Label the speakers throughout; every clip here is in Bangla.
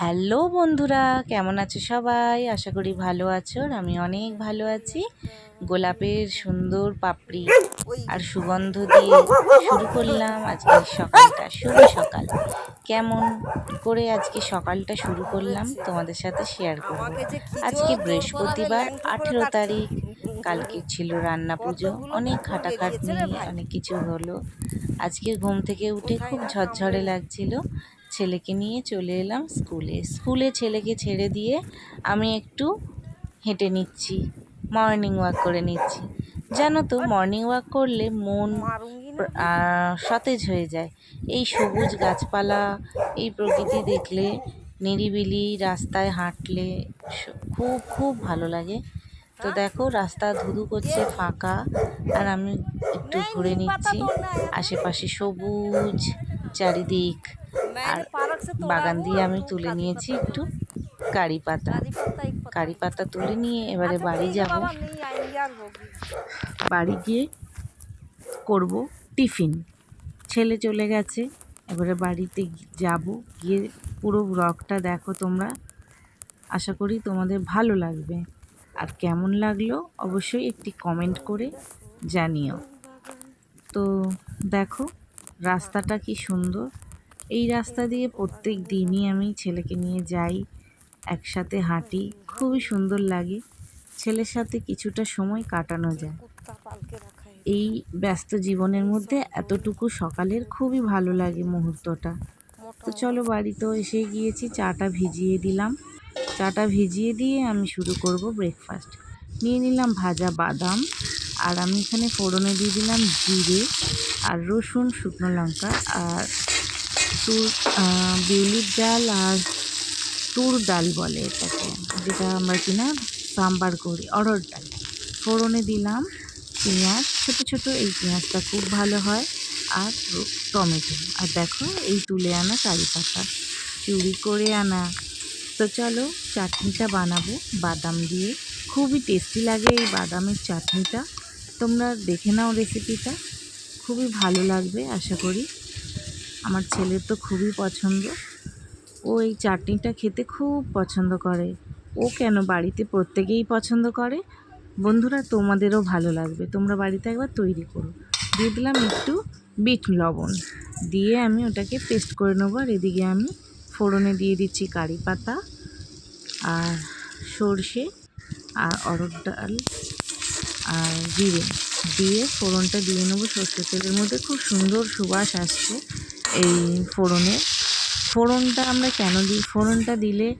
Speaker 1: হ্যালো বন্ধুরা, কেমন আছো সবাই? আশা করি ভালো আছো আর আমি অনেক ভালো আছি। গোলাপের সুন্দর পাপড়ি আর সুগন্ধ দিয়ে শুরু করলাম আজকে সকালটা। শুভ সকাল। কেমন করে আজকে সকালটা শুরু করলাম তোমাদের সাথে শেয়ার করব। আজকে বৃহস্পতিবার, আঠেরো তারিখ। কালকে ছিল রান্না পুজো। অনেক খাটাখাটনি, অনেক কিছু হলো। আজকে ঘুম থেকে উঠে খুব ঝরঝরে লাগছিল। ছেলেকে নিয়ে চলে এলাম স্কুলে। স্কুলে ছেলেকে ছেড়ে দিয়ে আমি একটু হেঁটে নিচ্ছি মর্নিং ওয়াক করে নিচ্ছি। জানো তো মর্নিং ওয়াক করলে মন সতেজ হয়ে যায়। এই সবুজ গাছপালা, এই প্রকৃতি দেখলে, নিরিবিলি রাস্তায় হাঁটলে খুব খুব ভালো লাগে। তো দেখো, রাস্তা ধুধু করছে, ফাঁকা। আর আমি একটু ঘুরে নিচ্ছি। আশেপাশে সবুজ চারিদিক। আর বাগান দিয়ে আমি তুলে নিয়েছি একটু কারি পাতা। কারি পাতা তুলে নিয়ে এবারে বাড়ি যাব। বাড়ি গিয়ে করব টিফিন। ছেলে চলে গেছে, এবারে বাড়িতে যাব। গিয়ে পুরো ব্লগটা দেখো তোমরা। আশা করি তোমাদের ভালো লাগবে। আর কেমন লাগল অবশ্যই একটি কমেন্ট করে জানিও। তো দেখো, রাস্তাটা কি সুন্দর। এই রাস্তা দিয়ে প্রত্যেক দিনই আমি ছেলেকে নিয়ে যাই, একসাথে হাঁটি, খুবই সুন্দর লাগে। ছেলের সাথে কিছুটা সময় কাটানো যায়। এই ব্যস্ত জীবনের মধ্যে এতটুকু সকালের খুবই ভালো লাগে মুহূর্তটা। তো চলো বাড়িতেও এসে গিয়েছি, চাটা ভিজিয়ে দিলাম। চাটা ভিজিয়ে দিয়ে আমি শুরু করব ব্রেকফাস্ট নিয়ে নিলাম ভাজা বাদাম আর আমি এখানে ফোড়নে দিয়ে দিলাম জিরে আর রসুন, শুকনো লঙ্কা আর তুর বিউলির ডাল আর তুর ডাল বলে এটাকে, যেটা আমরা কিনা সাম্বার করি, অড়হর ডাল। ফোড়নে দিলাম পেঁয়াজ, ছোটো ছোটো এই পেঁয়াজটা খুব ভালো হয়, আর টমেটো। আর দেখো, এই তুলে আনা কারি পাতা চুরি করে আনা। তো চলো, চাটনিটা বানাবো, বাদাম দিয়ে। খুবই টেস্টি লাগে এই বাদামের চাটনিটা। তোমরা দেখে নাও রেসিপিটা। খুবই ভালো লাগবে, আশা করি। আমার ছেলের তো খুবই পছন্দ। ও এই চাটনিটা খেতে খুব পছন্দ করে। ও কেন বাড়িতে প্রত্যেকেই পছন্দ করে? বন্ধুরা, তোমাদেরও ভালো লাগবে। তোমরা বাড়িতে একবার তৈরি করো। দিয়ে দিলাম একটু বিট লবণ। দিয়ে আমি ওটাকে পেস্ট করে নেব। আর এদিকে আমি ফোড়নে দিয়ে দিচ্ছি কারি পাতা আর সর্ষে আর অরড় ডাল আর জিরে। দিয়ে ফোড়নটা দিয়ে নেব। সর্ষের তেলের মধ্যে খুব সুন্দর সুবাস আসছে। এই ফোড়নের ফোড়নটা আমরা কেন দিই? ফোড়নটা দিলে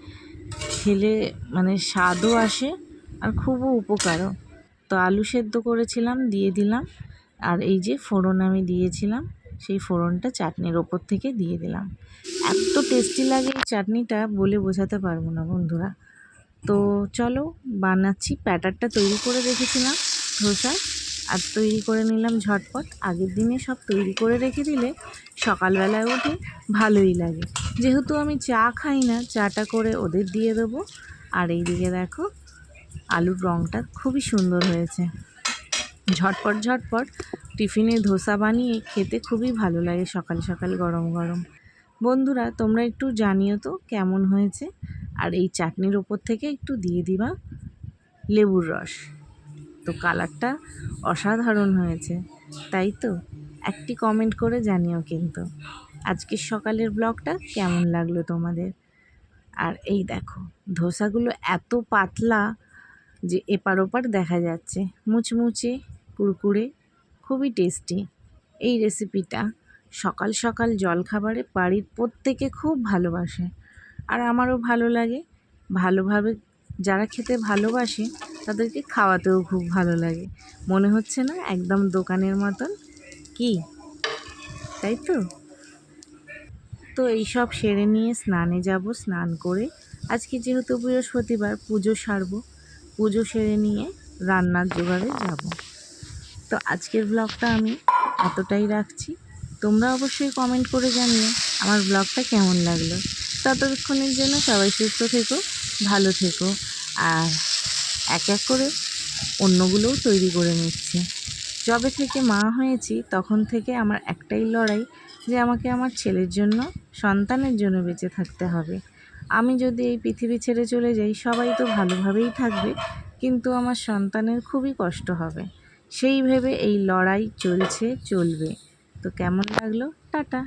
Speaker 1: খেলে মানে স্বাদও আসে আর খুবও উপকারও। তো আলু সেদ্ধ করেছিলাম, দিয়ে দিলাম। আর এই যে ফোড়ন আমি দিয়েছিলাম, সেই ফোড়নটা চাটনির ওপর থেকে দিয়ে দিলাম। এত টেস্টি লাগে এই চাটনিটা বলে বোঝাতে পারব না বন্ধুরা। তো চলো বানাচ্ছি। প্যাটারটা তৈরি করে রেখেছিলাম, ধোসা। আর তৈরি করে নিলাম ঝটপট। আগের দিনে সব তৈরি করে রেখে দিলে সকালবেলায় উঠে ভালোই লাগে। যেহেতু আমি চা খাই না, চাটা করে ওদের দিয়ে দেবো। আর এইদিকে দেখো, আলুর রঙটা খুবই সুন্দর হয়েছে। ঝটপট ঝটপট টিফিনে ধোসা বানিয়ে খেতে খুবই ভালো লাগে সকাল সকাল গরম গরম। বন্ধুরা, তোমরা একটু জানিও তো কেমন হয়েছে। আর এই চাটনির ওপর থেকে একটু দিয়ে দিবা লেবুর রস। তো কালারটা অসাধারণ হয়েছে। তাই তো? একটি কমেন্ট করে জানিও কিন্তু। আজকের সকালের ব্লগটা কেমন লাগল তোমাদের? আর এই দেখো, ধোসাগুলো এত পাতলা যে এপার ওপার দেখা যাচ্ছে। মুচমুচে, কুরকুরে, খুবই টেস্টি এই রেসিপিটা সকাল সকাল জলখাবারে বাড়ির প্রত্যেকে খুব ভালোবাসে। আর আমারও ভালো লাগে। ভালোভাবে যারা খেতে ভালোবাসে তাদেরকে খাওয়াতেও খুব ভালো লাগে। মনে হচ্ছে না একদম দোকানের মতন। কি? তাই তো? তো এইসব সেরে নিয়ে স্নানে যাব, স্নান করে। আজকে যেহেতু বৃহস্পতিবার, পুজো সারবো। পুজো সেরে নিয়ে রান্নার জোগাড়ে যাব। তো আজকের ব্লগটা আমি এতটাই রাখছি। তোমরা অবশ্যই কমেন্ট করে জানিও আমার ব্লগটা কেমন লাগল। ততক্ষণের জন্য সবাই সুস্থ থেকো, ভালো থেকো। আর এক এক করে অন্যগুলোও তৈরি করে নিচ্ছে। যবে থেকে মা হয়েছি, তখন থেকে আমার একটাই লড়াই যে আমাকে আমার ছেলের জন্য, সন্তানের জন্য বেঁচে থাকতে হবে। আমি যদি এই পৃথিবী ছেড়ে চলে যাই, সবাই তো ভালোভাবেই থাকবে, কিন্তু আমার সন্তানের খুবই কষ্ট হবে। সেই ভেবে এই লড়াই চলছে, চলবে। তো কেমন লাগল? টাটা।